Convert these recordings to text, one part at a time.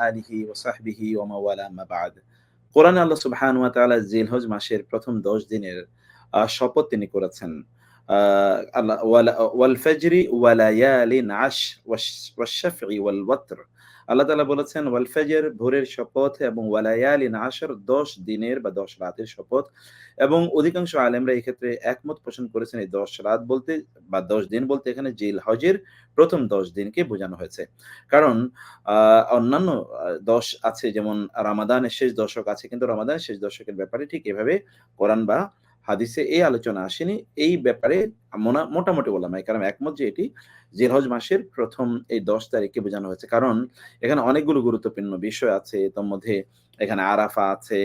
আলিহি ওয়া সাহবিহি ওয়া মাওয়ালা আম্মা বাদ কোরআনে আল্লাহ সুবহানাহু ওয়া তাআলা জিলহজ মাসের প্রথম 10 দিনের আহ, শপথ তিনি করেছেন। আহ, আল্লাহ ওয়ালা- ওয়াল ফজরি ওয়া লায়ালিন আশ ওয়াশ শাফঈ ওয়াল ওয়াতর। আল্লাহ তালা বলেছেন, ওয়াল ফজর ভোরের শপথ এবং ওয়ালায়ালিন আশর 10 দিনের বা 10 রাতের শপথ। এবং অধিকাংশ আলেমরা এক্ষেত্রে একমত পোষণ করেছেন এই 10 রাত বলতে বা 10 দিন বলতে এখানে জিল হজের প্রথম 10 দিনকে বোঝানো হয়েছে। কারণ অন্যান্য দশ আছে যেমন রামাদানের শেষ দশক আছে, কিন্তু রামাদানের শেষ দশকের ব্যাপারে ঠিক এভাবে কোরআন বা হাদিসে এই আলোচনা আসেনি। এই ব্যাপারে মোটামুটি বললাম কারণ একমত যে এটি জিলহজ মাসের প্রথম এই দশ তারিখে বোঝানো হয়েছে। কারণ এখানে অনেকগুলো গুরুত্বপূর্ণ বিষয় আছে। তার মধ্যে এখানে আরাফা আছে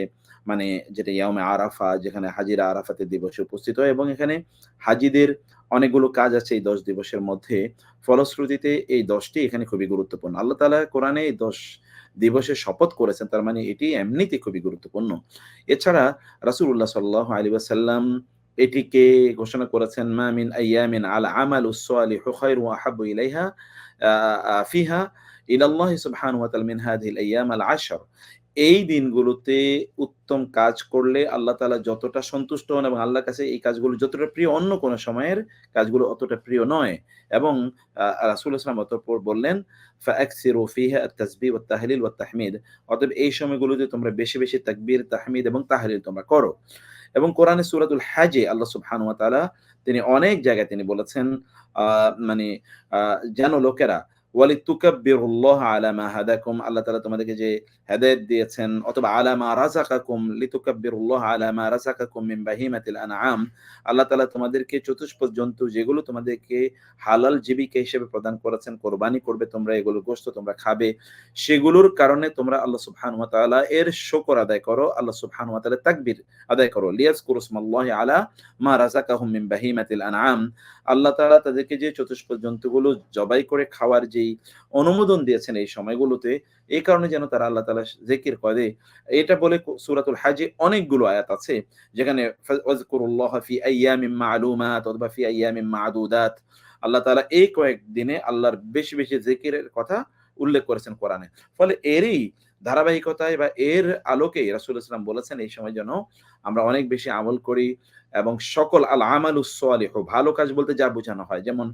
মানে যেটা ইয়ামে আরাফা, যেখানে হাজিরা আরাফাতে দিবসে উপস্থিত হয় এবং এখানে হাজিদের অনেকগুলো কাজ আছে এই দশ দিবসের মধ্যে। ফলশ্রুতিতে এই দশটি এখানে খুবই গুরুত্বপূর্ণ। আল্লাহ তালা কোরআনে এই দশ দিবসের শপথ করেছেন, তার মানে এটি এমনিতে খুবই গুরুত্বপূর্ণ। এছাড়া রাসুল্লাহ সাল্লাহ আলী ওয়াসাল্লাম এটিকে ঘোষণা করেছেন মামিন আইয়ামিন আল আমাল সালিহু খায়রু ওয়া ইলাইহা ফিহা ইলাল্লাহ সুবহানাহু ওয়া তাআলা মিন হাদিহিল আইয়াম আল আশর। এই দিনগুলোতে উত্তম কাজ করলে আল্লাহ তালা যতটা সন্তুষ্ট হন এবং আল্লাহর কাছে এই কাজগুলো যতটা প্রিয়, অন্য কোন সময়ের কাজগুলো অতটা প্রিয় নয়। এবং রাসূল ইসলাম অতঃপর বললেন তাহলিল ওয়াত তাহমিদ অতএব এই সময়গুলোতে তোমরা বেশি বেশি তাকবীর, তাহমিদ এবং তাহলিল তোমরা করো। এবং কোরআনে সূরাতুল হাজে আল্লাহ সুবহানাহু ওয়া তিনি অনেক জায়গায় তিনি বলেছেন মানে যেন লোকেরা আল্লাহ তোমাদেরকে যে দিয়েছেন, অথবা আলা মা রাযাকাকুম, লিতুকাব্বিরুল্লাহ আলা মা রাযাকাকুম মিন বাহিমাতিল আল্লাহ তোমাদেরকে চতুষ্পদ জন্তু যেগুলো তোমাদেরকে হালাল জীবিকা হিসেবে প্রদান করেছেন, কোরবানি করবে তোমরা, এগুলো গোশত তোমরা খাবে, সেগুলোর কারণে তোমরা আল্লাহ সুবহানাহু ওয়া তাআলা এর শুকর আদায় করো, আল্লাহ সুবহানাহু ওয়া তাআলা তাকবীর আদায় করো লিয়াজকুরু ইসমাল্লাহি আলা মা রাযাকাহুম মিন বাহিমাতিল আল্লাহ তাআলা তাদেরকে যে চতুষ্পদ জন্তুগুলো জবাই করে খাওয়ার যেই অনুমোদন দিয়েছেন এই সময়গুলোতে এই কারণে যেন তারা আল্লাহ তালা জেকির করে। এটা বলে সুরাতুল হাজে অনেকগুলো আয়াত আছে, যেখানে আল্লাহ তালা এই কয়েক দিনে আল্লাহর বেশি বেশি জেকিরের কথা উল্লেখ করেছেন কোরআনে। ফলে এরই ধারাবাহিকতায় বা এর আলোকে রাসূল ইসলাম বলেছেন এই সময় যেন আমরা অনেক বেশি আমল করি এবং সকল আল আমালুস সালিহ, ভালো কাজ বলতে যা বোঝানো হয়, যেমন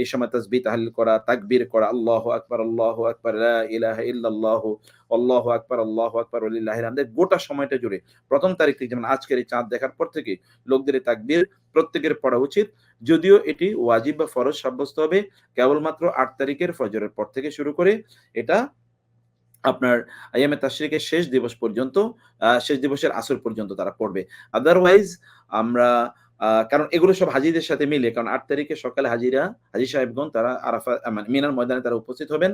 এই সময় তাসবিহ তাহলিল করা, তাকবীর করা, আল্লাহু আকবার আল্লাহু আকবার ইলাহা ইল্লাল্লাহু, আল্লাহু আকবার আল্লাহু আকবার ওয়ালিল্লাহিল হামদ গোটা সময়টা জুড়ে প্রথম তারিখ থেকে যেমন আজকের এই চাঁদ দেখার পর থেকে লোকদের তাকবীর প্রত্যেকের পড়া উচিত, যদিও এটি ওয়াজিব বা ফরজ সাব্যস্ত হবে, কেবলমাত্র আট তারিখের ফজরের পর থেকে শুরু করে এটা আপনার আইয়ামে তাশরিকের শেষ দিবস পর্যন্ত শেষ দিবসের আসর পর্যন্ত তারা পড়বে। আদারওয়াইজ আমরা কারণ এগুলো সব হাজিদের সাথে মিলে, কারণ আট তারিখে সকালে হাজিরা হাজি সাহেবগণ তারা আরাফা মানে মিনার ময়দানে তারা উপস্থিত হবেন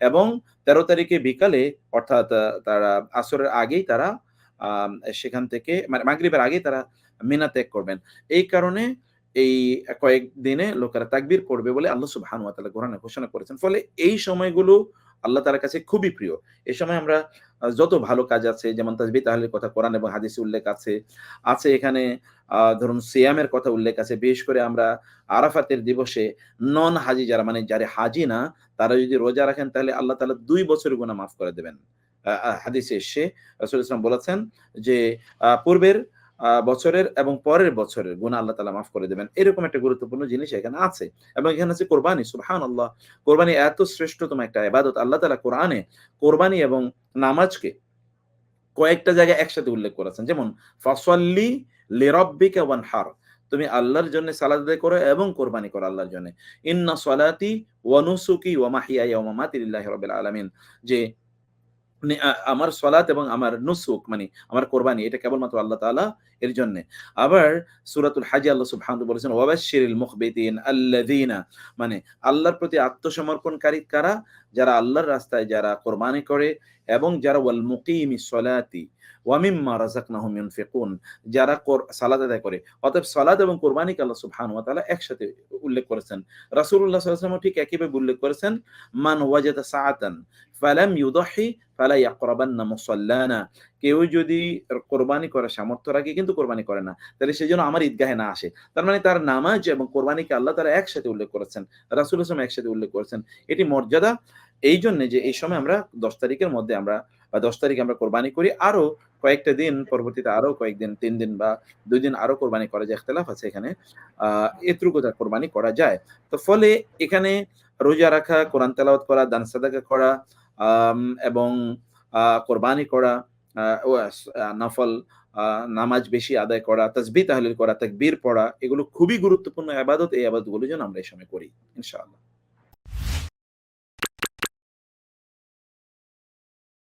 এবং তেরো তারিখে বিকালে, অর্থাৎ তারা আসরের আগেই তারা সেখান থেকে মানে মাগরিবের আগেই তারা মিনা ত্যাগ করবেন। এই কারণে এই কয়েক দিনে লোকেরা তাকবির করবে বলে আল্লাহ কোরআনে ঘোষণা করেছেন। ফলে এই সময়গুলো আল্লাহ তাআলার কাছে খুবই প্রিয়। এই সময় আমরা যত ভালো কাজ আছে, যেমন তাসবিহ তাহলিলের কথা কোরআন এবং হাদিসে উল্লেখ আছে আছে এখানে ধরুন সিয়ামের কথা উল্লেখ আছে, বিশেষ করে আমরা আরাফাতের দিবসে নন হাজি যারা মানে যারা হাজি না, তারা যদি রোজা রাখেন, তাহলে আল্লাহ তাআলা দুই বছর গুনাহ মাফ করে দেবেন। হাদিসে এসে রাসূল ইসলাম বলেছেন যে পূর্বের বছরের এবং পরের বছরের গুনাহ আল্লাহ তাআলা মাফ করে দেবেন। এরকম একটা গুরুত্বপূর্ণ জিনিস এখানে আছে। এবং এখানে আছে কোরবানি, সুবহানাল্লাহ। কোরবানি এত শ্রেষ্ঠতম একটা ইবাদত। আল্লাহ তালা কোরআনে কোরবানি এবং নামাজকে কয়েকটা জায়গায় একসাথে উল্লেখ করেছেন। যেমন, ফাসল্লি ওয়ান হার তুমি আল্লাহর জন্য সালাত আদায় করো এবং কোরবানি করো আল্লাহর জন্য। ইন্না সলাতি ওয়া নুসুকি ওয়া মাহিয়ায়া ওয়া মামাতি লিল্লাহি রাব্বিল আলামিন। যে আমার সলাত এবং আমার নুসুক মানে আমার কোরবানি, এটা কেবলমাত্র আল্লাহ তালা এর জন্য। আবার সুরাতুল হাজি আল্লাহ সুবহান বলেছেন, ওয়াবাশশিরিল মুখবেদিন আল্লাদিনা মানে আল্লাহর প্রতি আত্মসমর্পণকারী কারা? যারা আল্লাহর রাস্তায় যারা কোরবানি করে এবং যারা ওয়াল মুকিমিস সলাতি, ওয়া মিম্মা রাযাকনাহুম ইউনফিকুন, যারা সালাত আদায় করে। অতএব সালাত এবং কোরবানিকে আল্লাহ সুবহানাহু ওয়া তাআলা একসাথে উল্লেখ করেছেন। রাসূলুল্লাহ সাল্লাল্লাহু ঠিক একইভাবে উল্লেখ করেছেন, মান ওয়াজাদা সাআতান ফালাম ইউদাহি ফালা ইয়াকরাবান্না মুসাল্লানা। কেউ যদি কোরবানি করার সামর্থ্য রাখে কিন্তু কোরবানি করে না, তাহলে সেই জন্য আমার ঈদগাহে না আসে। তার মানে তার নামাজ এবং কোরবানিকে আল্লাহ তারা একসাথে উল্লেখ করেছেন রাসূল ইসলাম একসাথে উল্লেখ করেছেন। এটি মর্যাদা এই জন্য যে এই সময় আমরা ১০ তারিখের মধ্যে আমরা বা ১০ তারিখে আমরা কোরবানি করি। আরও কয়েকটা দিন পরবর্তীতে আরও কয়েকদিন তিন দিন বা দুই দিন আরও কোরবানি করা যায়। ইখতিলাফ আছে এখানে। আ এতটুকু তা কোরবানি করা যায়। তো ফলে এখানে রোজা রাখা, কোরআন তেলাওয়াত করা, দান সাদাকা করা এবং কোরবানি করা, নফল নামাজ বেশি আদায় করা, তাসবিহ তাহলিল করা, তাকবীর পড়া এগুলো খুবই গুরুত্বপূর্ণ ইবাদত। এই ইবাদতগুলো যেন আমরা এই সময় করি। ইনশাআল্লাহ।